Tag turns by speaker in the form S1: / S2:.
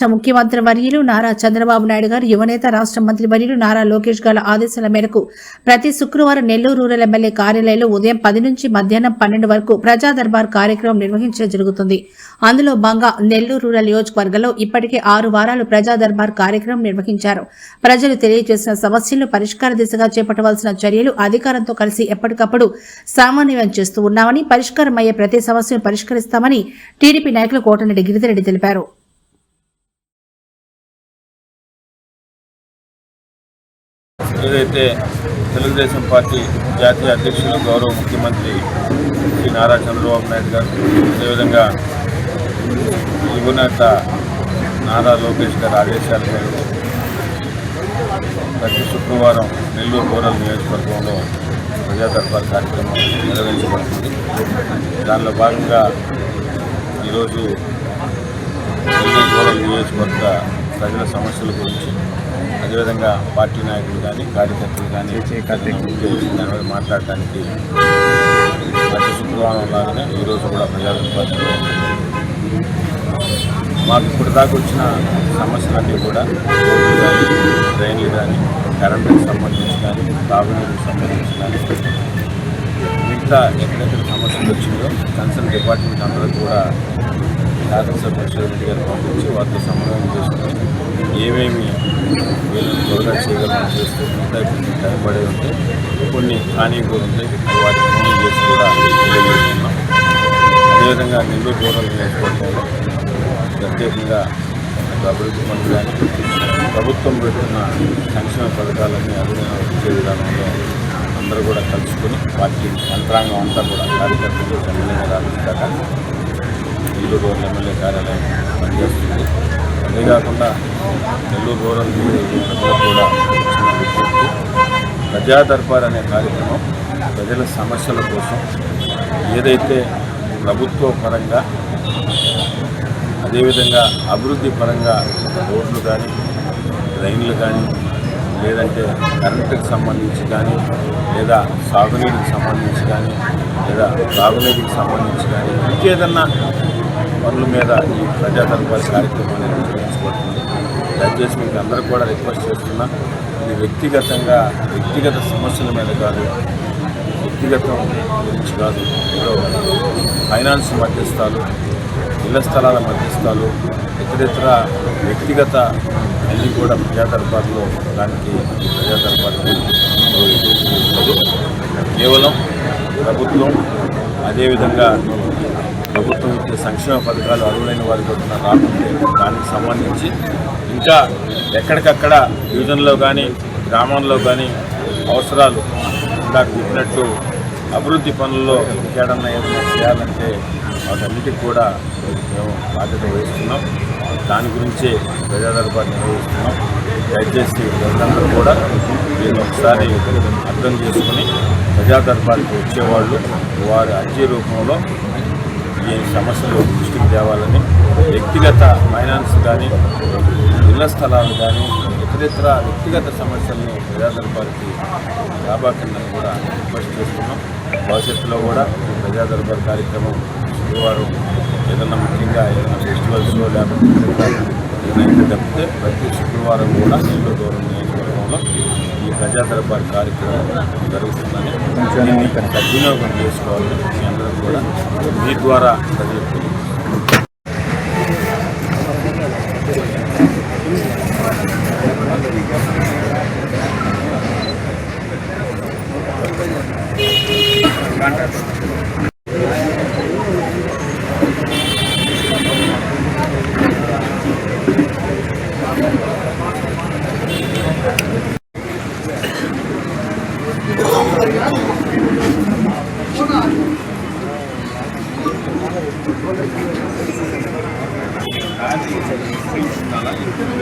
S1: రాష్ట్ర ముఖ్యమంత్రి వర్యులు నారా చంద్రబాబు నాయుడు గారు యువనేత రాష్ట్ర మంత్రి వర్యులు నారా లోకేష్ గారి ఆదేశాల మేరకు ప్రతి శుక్రవారం నెల్లూరు రూరల్ ఎమ్మెల్యే కార్యాలయంలో ఉదయం పది నుంచి మధ్యాహ్నం పన్నెండు వరకు ప్రజా దర్బార్ కార్యక్రమం నిర్వహించడం జరుగుతుంది. అందులో భాగంగా నెల్లూరు రూరల్ నియోజకవర్గంలో ఇప్పటికే ఆరు వారాలు ప్రజా దర్బార్ కార్యక్రమం నిర్వహించారు. ప్రజలు తెలియజేసిన సమస్యలను పరిష్కార దిశగా చేపట్టవలసిన చర్యలు అధికారంతో కలిసి ఎప్పటికప్పుడు సమన్వయం చేస్తూ ఉన్నామని పరిష్కారమయ్యే ప్రతి సమస్యను పరిష్కరిస్తామని టీడీపీ నాయకులు కోటరెడ్డి గిరిధరెడ్డి తెలిపారు.
S2: ఏదైతే తెలుగుదేశం పార్టీ జాతీయ అధ్యక్షులు గౌరవ ముఖ్యమంత్రి శ్రీ నారా చంద్రబాబు నాయుడు గారు. అదేవిధంగా యువనేత నారా లోకేష్ గారి ఆదేశాల మేరకు ప్రతి శుక్రవారం నెల్లూరు రూరల్ నియోజకవర్గంలో ప్రజాదర్బార్ కార్యక్రమం నిర్వహించబడుతుంది. దానిలో భాగంగా ఈరోజు నెల్లూరు రూరల్ నియోజకవర్గ ప్రజల సమస్యల గురించి అదేవిధంగా పార్టీ నాయకులు కానీ కార్యకర్తలు కానీ మీద మాట్లాడటానికి ప్రతి శుక్రవారం లాగానే ఈరోజు కూడా ప్రజాదర్బార్లో మాకు ఇప్పుడు దాకా వచ్చిన సమస్యలన్నీ కూడా రోడ్లు కానీ ట్రైన్లు కానీ కరెంటుకి సంబంధించి కానీ తాగునీరుకి సంబంధించి కానీ మిగతా ఎక్కడెక్కడ సమస్యలు వచ్చిందో కన్సర్న్ డిపార్ట్మెంట్ అందరూ కూడా శాసనసభ రెడ్డి గారు పంపించి వారితో సమన్వయం చేసుకుని ఏమేమి వీళ్ళని త్వరగా చేయగలమని చేస్తూ మిగతా కొన్ని ఉంటే కొన్ని హాని కూడా ఉంటాయి అవి ఫోన్ చేసి కూడా తెలియజేస్తున్నాం. అదేవిధంగా నిల్వ రూరల్ నియోజకవర్గంలో ప్రత్యేకంగా అభివృద్ధి పనులు కానీ ప్రభుత్వం పెడుతున్న సంక్షేమ పథకాలన్నీ అభివృద్ధి విధానంలో అందరూ కూడా కలుసుకుని పార్టీ యంత్రాంగం అంతా కూడా కార్యకర్తలు ఎమ్మెల్యేగా గారు నెల్లూరు రూరల్ ఎమ్మెల్యే కార్యాలయం పనిచేస్తుంది. అంతేకాకుండా నెల్లూరు రూరల్ నియోజకవర్గంలో కూడా చిన్న ప్రజా దర్బార్ అనే కార్యక్రమం ప్రజల సమస్యల కోసం ఏదైతే ప్రభుత్వ పరంగా అదేవిధంగా అభివృద్ధి పరంగా రోడ్లు కానీ రైన్లు కానీ లేదంటే కరెంటుకి సంబంధించి కానీ లేదా సాగునీటికి సంబంధించి కానీ లేదా త్రాగునీటికి సంబంధించి కానీ ఇంకేదన్నా పనుల మీద ఈ ప్రజా దర్బార్ నిర్వహించబడుతుంది. దయచేసి మీకు అందరూ కూడా రిక్వెస్ట్ చేస్తున్నా ఇది వ్యక్తిగతంగా వ్యక్తిగత సమస్యల మీద కాదు వ్యక్తిగతం గురించి కాదు. ఏదో ఫైనాన్స్ మధ్యస్థాలు ఇళ్ళ స్థలాల మధ్యస్థాలు ఇతరితర వ్యక్తిగత అన్ని కూడా ప్రజా దర్బార్లో దానికి ఈ ప్రజా దర్బార్కి కేవలం ప్రభుత్వం అదేవిధంగా సంక్షేమ పథకాలు అర్హులైన వారికి వచ్చిన రాకుంటే దానికి సంబంధించి ఇంకా ఎక్కడికక్కడ డివిజన్లో కానీ గ్రామంలో కానీ అవసరాలు ఇందాక చెప్పినట్టు అభివృద్ధి పనుల్లో ఇంకేడన్నా ఏదైనా చేయాలంటే వాటన్నిటికి కూడా మేము బాధ్యత వహిస్తున్నాం. దాని గురించే ప్రజా నిర్వహిస్తున్నాం. దయచేసి ప్రజలందరూ కూడా దీన్ని ఒకసారి అర్థం చేసుకుని ప్రజా వచ్చేవాళ్ళు వారి అర్జీ రూపంలో ఈ సమస్యలు దృష్టికి తేవాలని వ్యక్తిగత ఫైనాన్స్ కానీ ఇళ్ళ స్థలాలు కానీ ఇతరితర వ్యక్తిగత సమస్యలను ప్రజాదర్బార్కి దర్బార్కి కూడా రిక్వెస్ట్ చేస్తున్నాం. భవిష్యత్తులో కూడా ఈ కార్యక్రమం శుక్రవారం ఏదైనా ముఖ్యంగా ఏదైనా ఫెస్టివల్స్ లేకపోతే ఏదైనా తప్పితే ప్రతి శుక్రవారం కూడా నెల్లూరు దూరం నియోజకవర్గంలో ఈ ప్రజాదర్బార్ కార్యక్రమం జరుగుతుందని దీన్ని సద్వినియోగం చేసుకోవాలి. మీ అందరూ కూడా మీ ద్వారా ప్రజలకు. అది ఇచ్చారు ఇచ్చారు అలా ఇచ్చారు